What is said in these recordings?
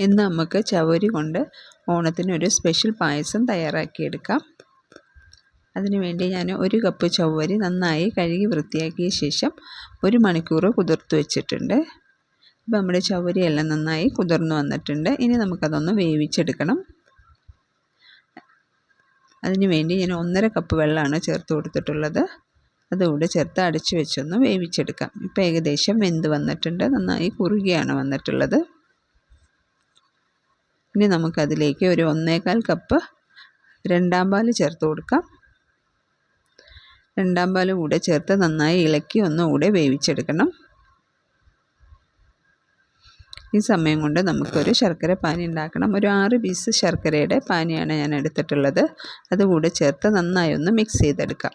ഇന്ന് നമുക്ക് ചവരി കൊണ്ട് ഓണത്തിന് ഒരു സ്പെഷ്യൽ പായസം തയ്യാറാക്കിയെടുക്കാം. അതിനുവേണ്ടി ഞാൻ ഒരു കപ്പ് ചവരി നന്നായി കഴുകി വൃത്തിയാക്കിയ ശേഷം ഒരു മണിക്കൂർ കുതിർത്ത് വെച്ചിട്ടുണ്ട്. ഇപ്പം നമ്മുടെ ചവരിയെല്ലാം നന്നായി കുതിർന്നു വന്നിട്ടുണ്ട്. ഇനി നമുക്കതൊന്ന് വേവിച്ചെടുക്കണം. അതിനുവേണ്ടി ഞാൻ ഒന്നര കപ്പ് വെള്ളമാണ് ചേർത്ത് കൊടുത്തിട്ടുള്ളത്. അതുകൂടെ ചേർത്ത് അടച്ചു വെച്ചൊന്ന് വേവിച്ചെടുക്കാം. ഇപ്പോൾ ഏകദേശം വെന്ത് വന്നിട്ടുണ്ട്. നന്നായി കുറുകിയാണ് വന്നിട്ടുള്ളത്. ഇനി നമുക്കതിലേക്ക് ഒരു ഒന്നേകാൽ കപ്പ് രണ്ടാം പാൽ ചേർത്ത് കൊടുക്കാം. രണ്ടാം പാൽ കൂടെ ചേർത്ത് നന്നായി ഇളക്കി ഒന്നുകൂടെ വേവിച്ചെടുക്കണം. ഈ സമയം കൊണ്ട് നമുക്കൊരു ശർക്കര പാനി ഉണ്ടാക്കണം. ഒരു ആറ് പീസ് ശർക്കരയുടെ പാനിയാണ് ഞാൻ എടുത്തിട്ടുള്ളത്. അതുകൂടെ ചേർത്ത് നന്നായി ഒന്ന് മിക്സ് ചെയ്തെടുക്കാം.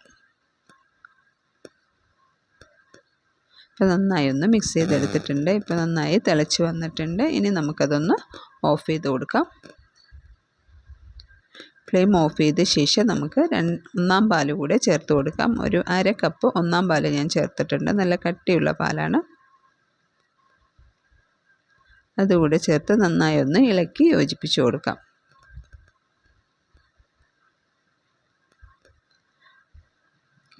ഇപ്പോൾ നന്നായി ഒന്ന് മിക്സ് ചെയ്തെടുത്തിട്ടുണ്ട്. ഇപ്പോൾ നന്നായി തിളച്ച് വന്നിട്ടുണ്ട്. ഇനി നമുക്കതൊന്ന് ഓഫ് ചെയ്ത് കൊടുക്കാം. ഫ്ലെയിം ഓഫ് ചെയ്ത ശേഷം നമുക്ക് ഒന്നാം പാൽ കൂടെ ചേർത്ത് കൊടുക്കാം. ഒരു അര കപ്പ് ഒന്നാം പാൽ ഞാൻ ചേർത്തിട്ടുണ്ട്. നല്ല കട്ടിയുള്ള പാലാണ്. അതുകൂടെ ചേർത്ത് നന്നായി ഒന്ന് ഇളക്കി യോജിപ്പിച്ച് കൊടുക്കാം.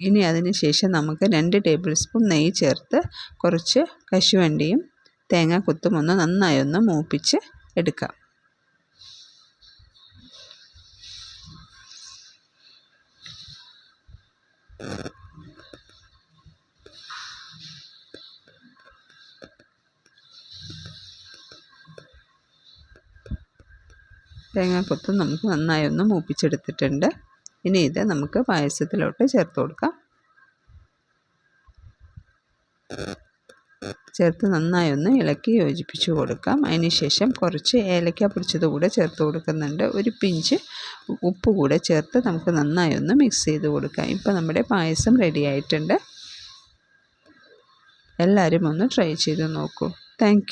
ഇനി അതിന് ശേഷം നമുക്ക് രണ്ട് ടേബിൾ സ്പൂൺ നെയ്യ് ചേർത്ത് കുറച്ച് കശുവണ്ടിയും തേങ്ങാക്കൊത്തും ഒന്ന് നന്നായി ഒന്ന് മൂപ്പിച്ച് എടുക്കാം. തേങ്ങാക്കൊത്ത് നമുക്ക് നന്നായി ഒന്ന് മൂപ്പിച്ചെടുത്തിട്ടുണ്ട്. ഇനി ഇത് നമുക്ക് പായസത്തിലോട്ട് ചേർത്ത് കൊടുക്കാം. ചേർത്ത് നന്നായി ഒന്ന് ഇളക്കി യോജിപ്പിച്ച് കൊടുക്കാം. അതിനുശേഷം കുറച്ച് ഏലക്ക പൊടിച്ചത് കൂടെ ചേർത്ത് കൊടുക്കുന്നുണ്ട്. ഒരു പിഞ്ച് ഉപ്പ് കൂടെ ചേർത്ത് നമുക്ക് നന്നായി ഒന്ന് മിക്സ് ചെയ്ത് കൊടുക്കാം. ഇപ്പോൾ നമ്മുടെ പായസം റെഡി ആയിട്ടുണ്ട്. എല്ലാവരും ഒന്ന് ട്രൈ ചെയ്ത് നോക്കൂ. താങ്ക്